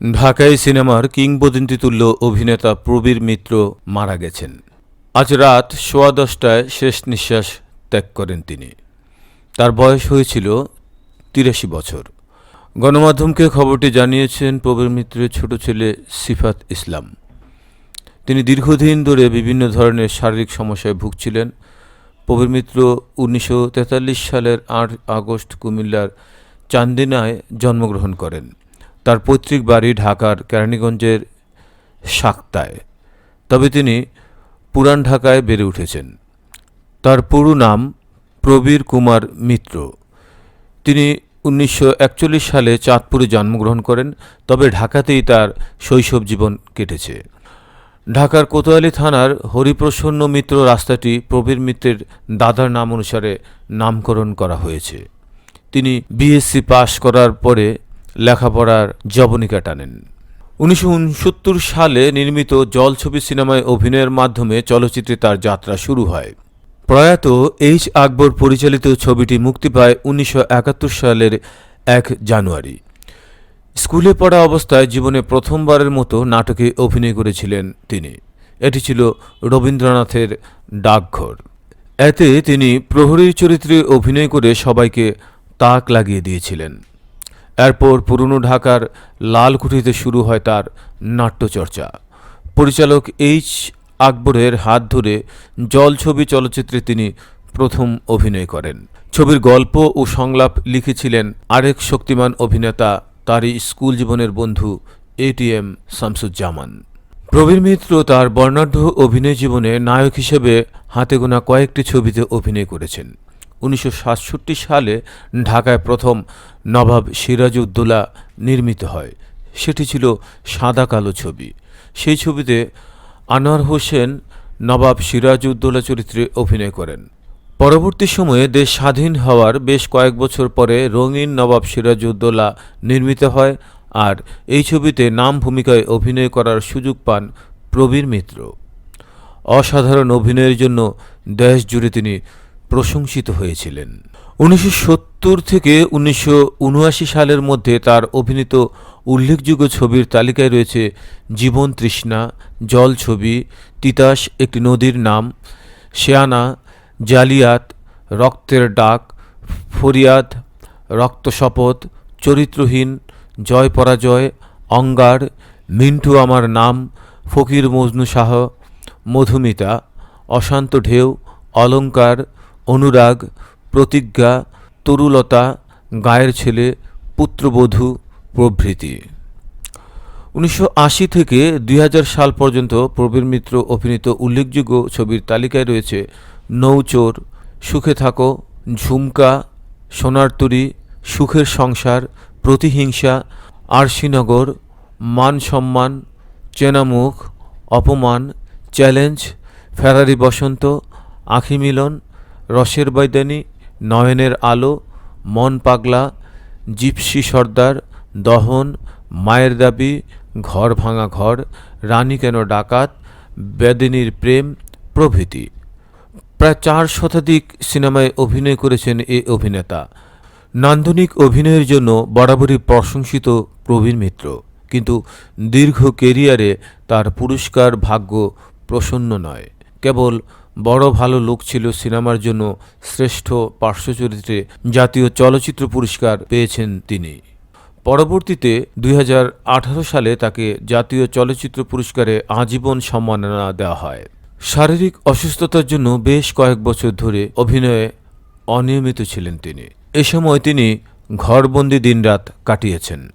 ঢাকাই সিনেমার কিংবদন্তিতুল্য অভিনেতা প্রবীর মিত্র মারা গেছেন। আজ রাত সোয়া দশটায় শেষ নিঃশ্বাস ত্যাগ করেন তিনি। তার বয়স হয়েছিল তিরাশি বছর। গণমাধ্যমকে খবরটি জানিয়েছেন প্রবীর মিত্রের ছোট ছেলে সিফাত ইসলাম। তিনি দীর্ঘদিন ধরে বিভিন্ন ধরনের শারীরিক সমস্যায় ভুগছিলেন। প্রবীর মিত্র উনিশশো তেতাল্লিশ সালের আট আগস্ট কুমিল্লার চান্দিনায় জন্মগ্রহণ করেন। তার পৈতৃক বাড়ি ঢাকার কেরানীগঞ্জের সাক্তায় তবে তিনি পুরান ঢাকায় বেড়ে উঠেছেন। তার পুরো নাম প্রবীর কুমার মিত্র। তিনি উনিশশো একচল্লিশ সালে চাঁদপুরে জন্মগ্রহণ করেন, তবে ঢাকাতেই তার শৈশব জীবন কেটেছে। ঢাকার কোতোয়ালি থানার হরিপ্রসন্ন মিত্র রাস্তাটি প্রবীর মিত্রের দাদার নাম অনুসারে নামকরণ করা হয়েছে। তিনি বিএসসি পাশ করার পরে লেখাপড়ার জবনিকা টানেন। উনিশশো উনসত্তর সালে নির্মিত জলছবি সিনেমায় অভিনয়ের মাধ্যমে চলচ্চিত্রে তার যাত্রা শুরু হয়। প্রয়াত এইচ আকবর পরিচালিত ছবিটি মুক্তি পায় উনিশশো একাত্তর সালের এক জানুয়ারি। স্কুলে পড়া অবস্থায় জীবনে প্রথমবারের মতো নাটকে অভিনয় করেছিলেন তিনি। এটি ছিল রবীন্দ্রনাথের ডাকঘর। এতে তিনি প্রহরীর চরিত্রে অভিনয় করে সবাইকে তাক লাগিয়ে দিয়েছিলেন। এরপর পুরনো ঢাকার লালকুঠিতে শুরু হয় তার নাট্যচর্চা। পরিচালক এইচ আকবরের হাত ধরে জল ছবি চলচ্চিত্রে তিনি প্রথম অভিনয় করেন। ছবির গল্প ও সংলাপ লিখেছিলেন আরেক শক্তিমান অভিনেতা তারই স্কুল জীবনের বন্ধু এটিএম শামসুজ্জামান। প্রবীর মিত্র তার বর্ণাঢ্য অভিনয় জীবনে নায়ক হিসেবে হাতে গোনা কয়েকটি ছবিতে অভিনয় করেছেন। উনিশশো সাতষট্টি সালে ঢাকায় প্রথম নবাব সিরাজউদ্দৌলা নির্মিত হয়। সেটি ছিল সাদা কালো ছবি। সেই ছবিতে আনোয়ার হোসেন নবাব সিরাজউদ্দৌলা চরিত্রে অভিনয় করেন। পরবর্তী সময়ে দেশ স্বাধীন হওয়ার বেশ কয়েক বছর পরে রঙিন নবাব সিরাজউদ্দৌলা নির্মিত হয় আর এই ছবিতে নাম ভূমিকায় অভিনয় করার সুযোগ পান প্রবীর মিত্র। অসাধারণ অভিনয়ের জন্য দেশ জুড়ে তিনি প্রশংসিত হয়েছিলেন। উনিশশো সত্তর থেকে উনিশশো উনআশি সালের মধ্যে তার অভিনীত উল্লেখযোগ্য ছবির তালিকায় রয়েছে জীবন তৃষ্ণা, জল ছবি, তিতাস একটি নদীর নাম, শেয়ানা, জালিয়াত, রক্তের ডাক, ফরিয়াদ, রক্তশপথ, চরিত্রহীন, জয় পরাজয়, অঙ্গার, মিন্টু আমার নাম, ফকির মজনু শাহ, মধুমিতা, অশান্ত ঢেউ, অলঙ্কার অনুরাগ, প্রতিজ্ঞা, তরুলতা, গায়ের ছেলে, পুত্রবধূ, প্রভৃতি। উনিশশো আশি থেকে দুই হাজার সাল পর্যন্ত প্রবীর মিত্র অভিনীত উল্লেখযোগ্য ছবির তালিকায় রয়েছে নৌচোর, সুখে থাকো, ঝুমকা, সোনার তরী সুখের সংসার, প্রতিহিংসা, আরশিনগর, মান সম্মান, চেনামুখ, অপমান, চ্যালেঞ্জ, ফেরারি বসন্ত, আখি মিলন রসের বৈদানী নয়নের আলো, মন পাগলা, জিপসি সর্দার, দহন, মায়ের দাবি, ঘর ভাঙা ঘর, রানী কেন ডাকাত, বেদিনীর প্রেম, প্রভৃতি। প্রায় চার শতাধিক সিনেমায় অভিনয় করেছেন এ অভিনেতা। নান্দনিক অভিনয়ের জন্য বরাবরই প্রশংসিত প্রবীণ মিত্র। কিন্তু দীর্ঘ কেরিয়ারে তার পুরস্কার ভাগ্য প্রসন্ন নয়। কেবল বড় ভালো লোক ছিল সিনেমার জন্য শ্রেষ্ঠ পার্শ্বচরিত্রে জাতীয় চলচ্চিত্র পুরস্কার পেয়েছেন তিনি। পরবর্তীতে দুই হাজার আঠারো সালে তাকে জাতীয় চলচ্চিত্র পুরস্কারে আজীবন সম্মাননা দেওয়া হয়। শারীরিক অসুস্থতার জন্য বেশ কয়েক বছর ধরে অভিনয়ে অনিয়মিত ছিলেন তিনি। এ সময় তিনি ঘরবন্দি দিনরাত কাটিয়েছেন।